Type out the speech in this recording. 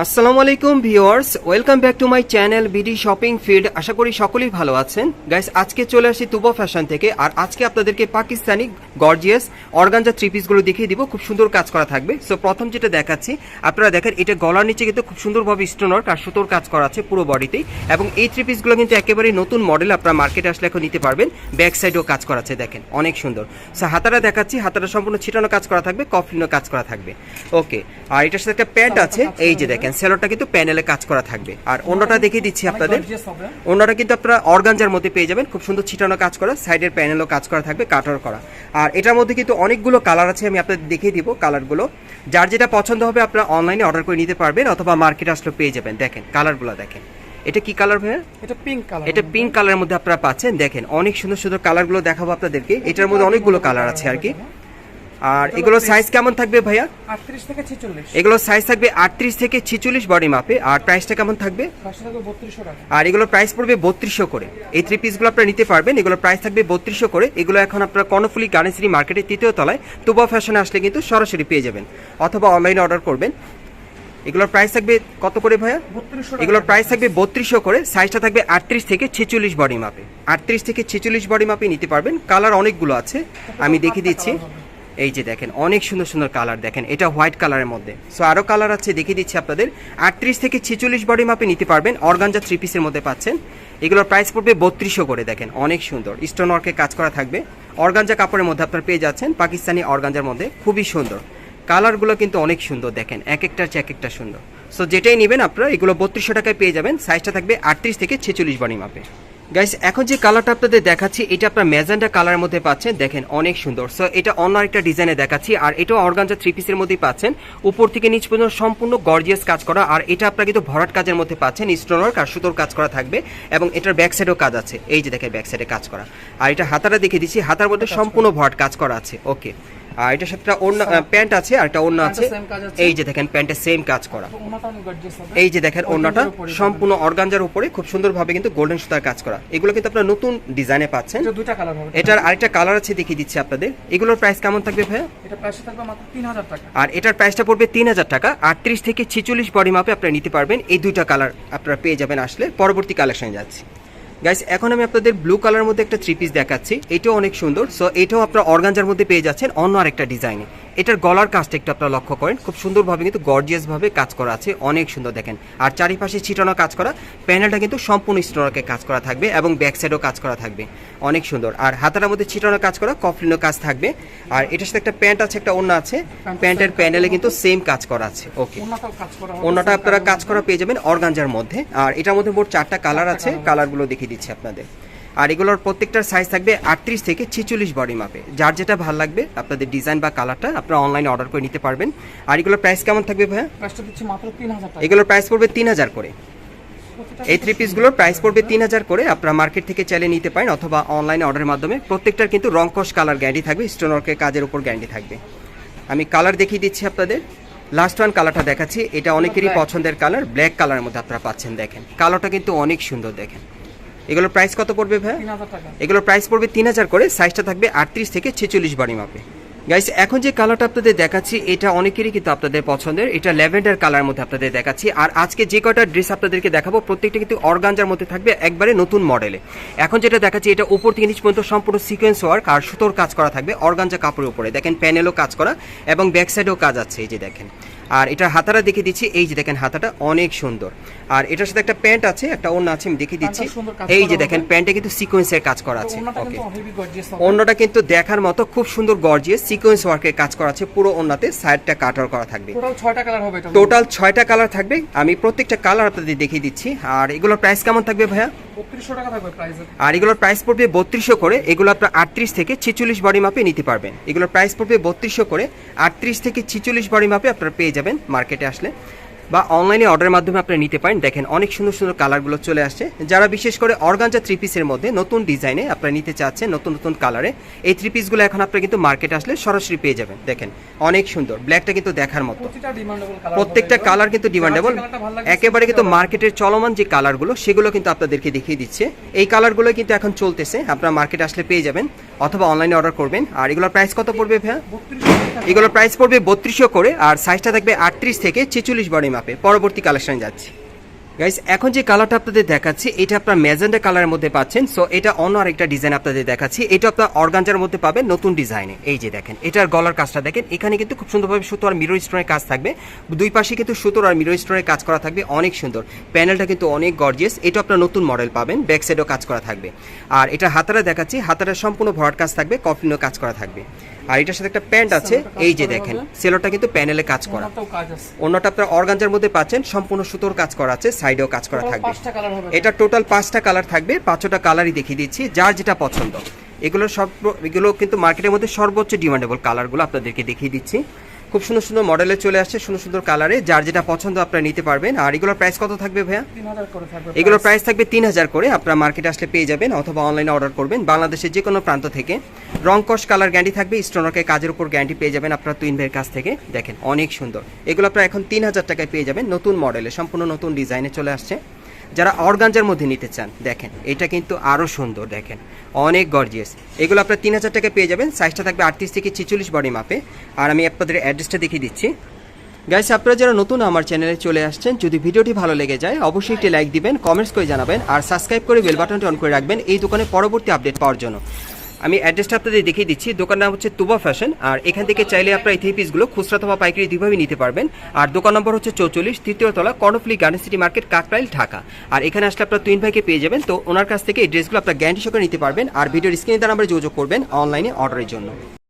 আসসালামু আলাইকুম viewers, welcome back to my channel BD shopping field. আশা করি সকলেই ভালো আছেন। গাইস, আজকে চলে আসি তুবা ফ্যাশন থেকে, আর আজকে আপনাদেরকে পাকিস্তানি গর্জিয়াস অর্গানজা থ্রি পিসগুলো দেখিয়ে দিব। খুব সুন্দর কাজ করা থাকবে। সো প্রথম যেটা দেখাচ্ছি, আপনারা দেখেন, এটা গলার নিচে কিন্তু খুব সুন্দরভাবে স্টোনার আর সুতোর কাজ করা আছে পুরো বডিতেই। এবং এই থ্রি পিসগুলো কিন্তু একেবারে নতুন মডেল, আপনারা মার্কেটে আসলে এখন নিতে পারবেন। ব্যাক সাইডেও কাজ করা আছে, দেখেন, অনেক সুন্দর। সো হাতারা দেখাচ্ছি হাতারা সম্পূর্ণ ছিটানো কাজ করা থাকবে কফলিনও কাজ করা থাকবে। ওকে আর এটার সাথে একটা প্যান্ট আছে, এই যে দেখেন। সেলোটা কিন্তু প্যানেলে কাজ করা থাকবে। আর অন্যটা দেখিয়ে দিচ্ছি আপনাদের। অন্যটা কিন্তু আপনারা অর্গানজার মধ্যে পেয়ে যাবেন। খুব সুন্দর ছিটানো কাজ করা সাইডের প্যানেলও কাজ করা থাকবে কাটার করা। আর এটার মধ্যে কিন্তু অনেকগুলো কালার আছে আমি আপনাদের দেখিয়ে দিব কালারগুলো যার যেটা পছন্দ হবে আপনারা অনলাইনে অর্ডার করে নিতে পারবেন অথবা মার্কেট আসলে পেয়ে যাবেন। দেখেন কালারগুলো দেখেন। এটা কি কালার ভাইয়া? এটা পিঙ্ক কালার এটা পিঙ্ক কালারের মধ্যে আপনারা পাচ্ছেন। দেখেন অনেক সুন্দর সুন্দর কালারগুলো দেখাবো আপনাদেরকে। এটার মধ্যে অনেকগুলো কালার আছে আর কি। আর এগুলো সাইজ কেমন থাকবে ভাইয়া? 38 থেকে 46 এগুলো সাইজ থাকবে আটত্রিশ থেকে ছিচল্লিশ বডি মাপে আর প্রাইসটা কেমন থাকবে? 3200 আর এগুলোর প্রাইস পড়বে বত্রিশশো করে। এই থ্রি পিসগুলো আপনারা নিতে পারবেন। এগুলোর প্রাইস থাকবে বত্রিশশো করে। এগুলো এখন আপনারা কর্ণফুলি গার্ডেন্সিরি মার্কেটের তৃতীয় তলায় তুবা ফ্যাশনে আসলে কিন্তু সরাসরি পেয়ে যাবেন অথবা অনলাইনে অর্ডার করবেন। এগুলোর প্রাইস থাকবে কত করে ভাইয়া? 3200 এগুলোর প্রাইস থাকবে বত্রিশশো করে। সাইজটা থাকবে আটত্রিশ থেকে ছেচল্লিশ বডি মাপে আটত্রিশ থেকে ছেচল্লিশ বডি মাপে নিতে পারবেন। কালার অনেকগুলো আছে। আমি দেখিয়ে দিচ্ছি। এই যে দেখেন, অনেক সুন্দর সুন্দর কালার দেখেন, এটা হোয়াইট কালারের মধ্যে। সো আরও কালার আছে, দেখিয়ে দিচ্ছি আপনাদের। আটত্রিশ থেকে ছেচল্লিশ বডি মাপে নিতে পারবেন অর্গানজা থ্রি পিসের মধ্যে পাচ্ছেন। এগুলোর প্রাইস পড়বে বত্রিশশো করে দেখেন, অনেক সুন্দর। স্টোন কাজ করা থাকবে। অর্গানজা কাপড়ের মধ্যে আপনারা পেয়ে যাচ্ছেন, পাকিস্তানি অর্গানজার মধ্যে, খুবই সুন্দর। কালারগুলো কিন্তু অনেক সুন্দর দেখেন, এক একটার চেয়ে এক একটা সুন্দর। সো যেটাই নেবেন আপনারা, এগুলো বত্রিশশো টাকায় পেয়ে যাবেন সাইজটা থাকবে আটত্রিশ থেকে ছেচল্লিশ বডি মাপে গাইস এখন যে কালারটা আপনাদের দেখাচ্ছি এটা আপনার ম্যাজেন্ডা কালারের মধ্যে পাচ্ছেন। দেখেন অনেক সুন্দর। সো এটা অন্য একটা ডিজাইনে দেখাচ্ছি আর এটাও অর্গানজা থ্রি পিসের মধ্যেই পাচ্ছেন। উপর থেকে নিচ পর্যন্ত সম্পূর্ণ গর্জিয়াস কাজ করা আর এটা আপনারা কিন্তু ভরাট কাজের মধ্যে পাচ্ছেন। স্টোনওয়ার্ক আর সুতোর কাজ করা থাকবে এবং এটার ব্যাক সাইডেও কাজ আছে। এই যে দেখেন ব্যাক সাইডে কাজ করা। আর এটা হাতাটা দেখে দিচ্ছি হাতার মধ্যে সম্পূর্ণ ভরাট কাজ করা আছে। ওকে আর এটার সাথে একটা ওড়না প্যান্ট আছে আর একটা ওড়না আছে। এই যে দেখেন প্যান্টের সেম কাজ করা। এই যে দেখেন ওড়নাটা সম্পূর্ণ অর্গানজার উপরে খুব সুন্দরভাবে কিন্তু গোল্ডেন সুতার কাজ করা। এগুলো কিন্তু আপনারা নতুন ডিজাইনে পাচ্ছেন। এটার আরেকটা কালার আছে দেখিয়ে দিচ্ছি আপনাদের। এগুলোর প্রাইস কেমন থাকবে ভাইয়া? এটা প্রাইস থাকবে মাত্র 3000 টাকা। আর এটার প্রাইসটা পড়বে তিন হাজার টাকা। আটত্রিশ থেকে ছেচল্লিশ বডি মাপে আপনারা নিতে পারবেন। এই দুইটা কালার আপনারা পেয়ে যাবেন আসলে। পরবর্তী কালেকশনে যাচ্ছি। গাইস এখন আমি আপনাদের ব্লু কালার মধ্যে একটা থ্রি পিস দেখাচ্ছি। এটাও অনেক সুন্দর। সো এটাও আপনারা অর্গানজার মধ্যে পেয়ে যাচ্ছেন অন্য আরেকটা ডিজাইনে এটার গলার কাজটা একটু আপনারা লক্ষ্য করেন। খুব সুন্দরভাবে কিন্তু গর্জিয়াস ভাবে কাজ করা আছে অনেক সুন্দর দেখেন। আর চারিপাশে ছিটানো কাজ করা প্যানেলটা কিন্তু সম্পূর্ণ স্টোনারকে কাজ করা থাকবে এবং ব্যাক সাইডেও কাজ করা থাকবে। অনেক সুন্দর। আর হাতার মধ্যে ছিটানো কাজ করা কফলিনো কাজ থাকবে। আর এটার সাথে একটা প্যান্ট আছে একটা ওড়না আছে। প্যান্টের প্যানেলে কিন্তু সেম কাজ করা আছে। ওকে অন্যটা আপনারা কাজ করা পেয়ে যাবেন অর্গানজার মধ্যে। আর এটার মধ্যে মোট চারটা কালার আছে। কালারগুলো দেখিয়ে দিচ্ছি আপনাদের। আর এগুলোর প্রত্যেকটার সাইজ থাকবে আটত্রিশ থেকে ছেচল্লিশ বডি মাপে যার যেটা ভালো লাগবে আপনাদের ডিজাইন বা কালারটা আপনারা অনলাইনে অর্ডার করে নিতে পারবেন। আর এগুলোর প্রাইস কেমন থাকবে ভাইয়া? প্রাইসটা দিচ্ছি মাত্র 3000 টাকা। এগুলোর প্রাইস পড়বে তিন হাজার করে। এই থ্রি পিসগুলোর প্রাইস পড়বে তিন হাজার করে। আপনারা মার্কেট থেকে চাইলে নিতে পারেন অথবা অনলাইনে অর্ডারের মাধ্যমে। প্রত্যেকটার কিন্তু রংকশ কালার গ্যারান্টি থাকবে স্টোনওয়ার্কের কাজের উপর গ্যারান্টি থাকবে। আমি কালার দেখিয়ে দিচ্ছি আপনাদের। লাস্ট ওয়ান কালারটা দেখাচ্ছি। এটা অনেকেরই পছন্দের কালার ব্ল্যাক কালারের মধ্যে আপনারা পাচ্ছেন দেখেন। কালারটা কিন্তু অনেক সুন্দর দেখেন। এগুলোর প্রাইস কত পড়বে ভাই? 3000 টাকা। এগুলোর প্রাইস পড়বে তিন হাজার করে সাইজটা থাকবে আটত্রিশ থেকে ছেচল্লিশ বাড়ি মাপে। গাইস এখন যে কালারটা আপনাদের দেখাচ্ছি এটা অনেকেরই কিন্তু আপনাদের পছন্দের। এটা ল্যাভেন্ডার কালার মধ্যে আপনাদের দেখাচ্ছি। আর আজকে যে কয়টা ড্রেস আপনাদেরকে দেখাবো প্রত্যেকটা কিন্তু অর্গানজার মধ্যে থাকবে একবারে নতুন মডেলে এখন যেটা দেখাচ্ছি এটা উপর থেকে নিচ পর্যন্ত সম্পূর্ণ সিকোয়েন্স ওয়ার্ক আর সুতোর কাজ করা থাকবে অর্গানজা কাপড়ের উপরে। দেখেন প্যানেলও কাজ করা এবং ব্যাক সাইডেও কাজ আছে এই যে দেখেন। আর এটার হাতাটা দেখিয়ে দিচ্ছি এই যে দেখেন হাতাটা অনেক সুন্দর। আর এটার সাথে একটা প্যান্ট আছে একটা অন্য আছে আমি দেখিয়ে দিচ্ছি। এই যে দেখেন। প্যান্টে কিন্তু সিকোয়েন্সের কাজ করা আছে। ওকে অন্যটা কিন্তু দেখার মতো খুব সুন্দর গর্জিয়াস সিকোয়েন্স ওয়ার্কের কাজ করা আছে পুরো অন্যতে সাইডটা কাটার করা থাকবে। টোটাল 6টা কালার হবে টোটাল ছয়টা কালার থাকবে। আমি প্রত্যেকটা কালার আপনাদের দেখিয়ে দিচ্ছি। আর এগুলোর প্রাইস কেমন থাকবে ভাইয়া? 3200 টাকা থাকবে প্রাইস আর এগুলোর প্রাইস পড়বে বত্রিশশো করে, এগুলো আপনার আটত্রিশ থেকে ছেচল্লিশ বডি মাপে নিতে পারবেন। এগুলোর প্রাইস পড়বে বত্রিশশো করে, আটত্রিশ থেকে ছেচল্লিশ বডি মাপে আপনারা পেয়ে যাবেন মার্কেটে আসলে। বা অনলাইনে অর্ডারের মাধ্যমে আপনারা নিতে পারেন। দেখেন অনেক সুন্দর সুন্দর কালারগুলো চলে আসছে। যারা বিশেষ করে অর্গানজা থ্রি পিসের মধ্যে নতুন ডিজাইনে আপনারা নিতে চাচ্ছেন নতুন নতুন কালারে এই থ্রি পিসগুলো এখন আপনারা কিন্তু মার্কেটে আসলে সরাসরি পেয়ে যাবেন। দেখেন অনেক সুন্দর। ব্ল্যাকটা কিন্তু দেখার মতো। প্রত্যেকটা কালার কিন্তু ডিমান্ডেবল একেবারে কিন্তু মার্কেটের চলমান যে কালারগুলো সেগুলো কিন্তু আপনাদেরকে দেখিয়ে দিচ্ছে। এই কালারগুলো কিন্তু এখন চলতেছে। আপনারা মার্কেটে আসলে পেয়ে যাবেন অথবা অনলাইনে অর্ডার করবেন। আর এগুলোর প্রাইস কত পড়বে ভাইয়া? 3200 এগুলোর প্রাইস পড়বে বত্রিশশো করে, আর সাইজটা থাকবে আটত্রিশ থেকে ছেচল্লিশ বডি মাপে পরবর্তী কালেকশন যাচ্ছে। গাইস এখন যে কালারটা আপনাদের দেখাচ্ছি, এটা আপনার ম্যাজেন্ডা কালারের মধ্যে পাচ্ছেন। সো এটা অন্য আরেকটা ডিজাইন আপনাদের দেখাচ্ছি। এটা আপনার অর্গানজার মধ্যে পাবেন নতুন ডিজাইনে। এই যে দেখেন, এটার গলার কাজটা দেখেন। এখানে কিন্তু খুব সুন্দরভাবে সুতো আর মিরর স্টোনের কাজ থাকবে। দুই পাশে কিন্তু সুতোর আর মিরর স্টোনের কাজ করা থাকবে। অনেক সুন্দর। প্যানেলটা কিন্তু অনেক গর্জিয়াস এটা আপনার নতুন মডেল পাবেন। ব্যাক সাইডেও কাজ করা থাকবে। আর এটা হাতারা দেখাচ্ছি। হাতারা সম্পূর্ণ ভরাট কাজ থাকবে। কফলিনও কাজ করা থাকবে। আর এটার সাথে একটা প্যান্ট আছে এই যে দেখেন সেলোটা কিন্তু প্যানেলে কাজ করা। অন্যটা আপনার অর্গানজার মধ্যে পাচ্ছেন সম্পূর্ণ সুতোর কাজ করা আছে সাইডেও কাজ করা থাকবে। এটা টোটাল পাঁচটা কালার থাকবে পাঁচটা কালারই দেখিয়ে দিচ্ছি যার যেটা পছন্দ। এগুলো সব এগুলো কিন্তু মার্কেটের মধ্যে সর্বোচ্চ ডিমান্ডেবল কালারগুলো আপনাদেরকে দেখিয়ে দিচ্ছি। খুব সুন্দর সুন্দর মডেলে চলে আসছে সুন্দর সুন্দর কালারে যার যেটা পছন্দ আপনারা নিতে পারবেন। আর এগুলোর প্রাইস কত থাকবে ভাইয়া? এগুলোর প্রাইস থাকবে তিন হাজার করে আপনারা মার্কেটে আসলে পেয়ে যাবেন অথবা অনলাইনে অর্ডার করবেন বাংলাদেশের যে কোনো প্রান্ত থেকে। রং কস কালার গ্যারান্টি থাকবে স্টোনকে কাজের উপর গ্যারান্টি পেয়ে যাবেন আপনার তুইন ভাইয়ের কাছ থেকে। দেখেন অনেক সুন্দর। এগুলো আপনারা এখন তিন হাজার টাকায় পেয়ে যাবেন নতুন মডেলে সম্পূর্ণ নতুন ডিজাইনে চলে আসছে। যারা অর্গানজার মধ্যে নিতে চান, দেখেন, এটা কিন্তু আরও সুন্দর, দেখেন, অনেক গর্জিয়াস এগুলো আপনার তিন হাজার টাকা পেয়ে যাবেন সাইজটা থাকবে আটত্রিশ থেকে ছিচল্লিশ বডি মাপে আর আমি আপনাদের অ্যাড্রেসটা দেখিয়ে দিচ্ছি। গাইস আপনারা যারা নতুন আমার চ্যানেলে চলে আসছেন, যদি ভিডিওটি ভালো লেগে যায়, অবশ্যই একটি লাইক দিবেন কমেন্টস করে জানাবেন, আর সাবস্ক্রাইব করে বেল বাটনটি অন করে রাখবেন, এই দোকানে পরবর্তী আপডেট পাওয়ার জন্য। আমি অ্যাড্রেসটা আপনাদের দেখিয়ে দিচ্ছি। দোকান নাম হচ্ছে তুবা ফ্যাশন। আর এখান থেকে চাইলে আপনারা এই থ্রি পিসগুলো খুচরা অথবা পাইকারি দুইভাবে নিতে পারবেন। আর দোকান নম্বর হচ্ছে চৌচল্লিশ, তৃতীয় তলা, Karnaphuli garden city market, Kakrail, Dhaka. আর এখানে আসলে আপনার তুইন ভাইকে পেয়ে যাবেন। তো ওনার কাছ থেকে এই ড্রেসগুলো আপনার গ্যারান্টি সহকারে নিতে পারবেন। আর ভিডিওর স্ক্রিনে তার নাম্বারে যোগাযোগ করবেন অনলাইনে অর্ডারের জন্য।